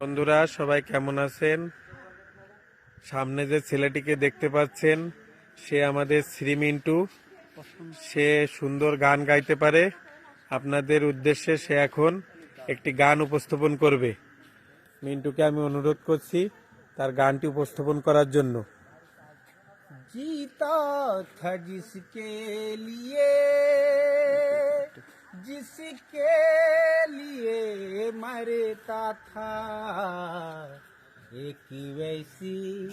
বন্ধুরা, সবাই কেমন আছেন? সামনে যে ছেলেটিকে দেখতে পাচ্ছেন, সে আমাদের শ্রী মিন্টু। সে সুন্দর গান গাইতে পারে। আপনাদের উদ্দেশ্যে সে এখন একটি গান উপস্থাপন করবে। মিন্টুকে আমি অনুরোধ করছি তার গানটি উপস্থাপন করার জন্য। জিতা থা লিয়ে, জিসকে লিয়ে मरता था एक वैसी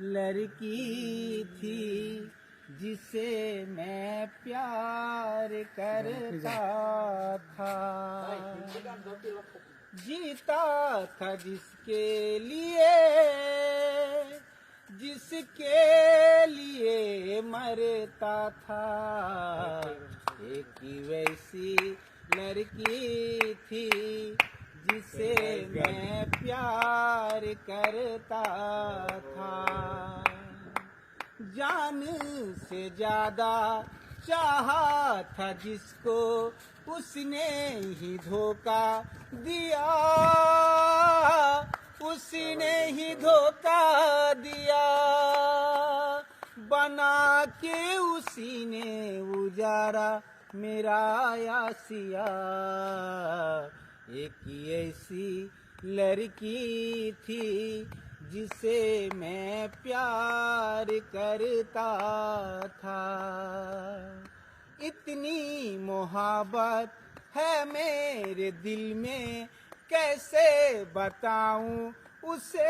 लड़की थी जिसे मैं प्यार करता था। जीता था जिसके लिए जिसके लिए मरता था। एक वैसी लड़की थी जिसे मैं प्यार करता था। जान से ज़्यादा चाहा था जिसको उसने ही धोखा दिया। उसने ही धोखा दिया। बना के उसी ने उजारा मेरा यासिया। एक ऐसी लड़की थी जिसे मैं प्यार करता था। इतनी मोहब्बत है मेरे दिल में, कैसे बताऊँ उसे?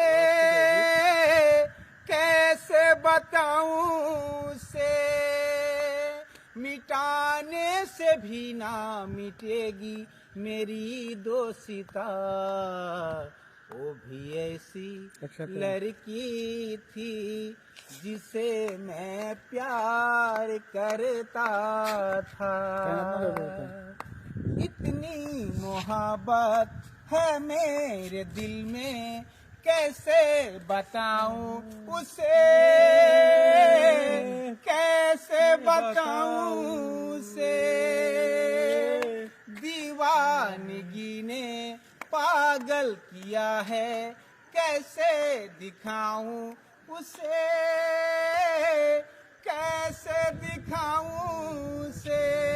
कैसे बताऊँ उसे? मिटाने से भी ना मिटेगी मेरी दोषिता वो भी ऐसी लड़की थी जिसे मैं प्यार करता था। इतनी मोहब्बत है मेरे दिल में कैसे बताऊँ उसे? कैसे बताऊँ पागल किया है, कैसे दिखाऊँ उसे? कैसे दिखाऊँ उसे?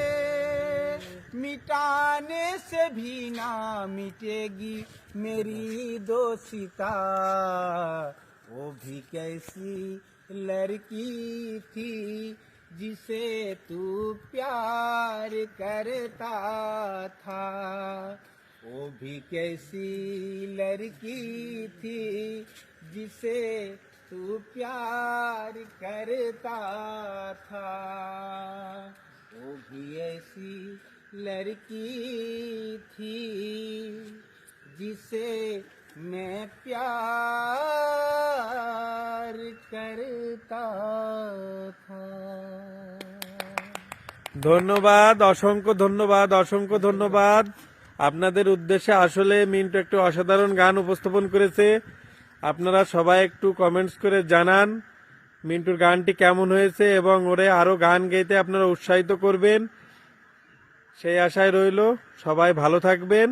मिटाने से भी ना मिटेगी मेरी दोषिता। वो भी कैसी लड़की थी जिसे तू प्यार करता था। भी कैसी लड़की थी जिसे तू प्यार करता था वो भी ऐसी लड़की थी जिसे मैं प्यार करता था ধন্যবাদ অসংখ্য ধন্যবাদ অসংখ্য ধন্যবাদ আপনাদের উদ্দেশ্যে আসলে মিন্টু একটু অসাধারণ গান উপস্থাপন করেছে। আপনারা সবাই একটু কমেন্টস করে জানান, মিন্টুর গানটি কেমন হয়েছে এবং ওরে আরও গান গাইতে আপনারা উৎসাহিত করবেন। সেই আশায় রইল, সবাই ভালো থাকবেন।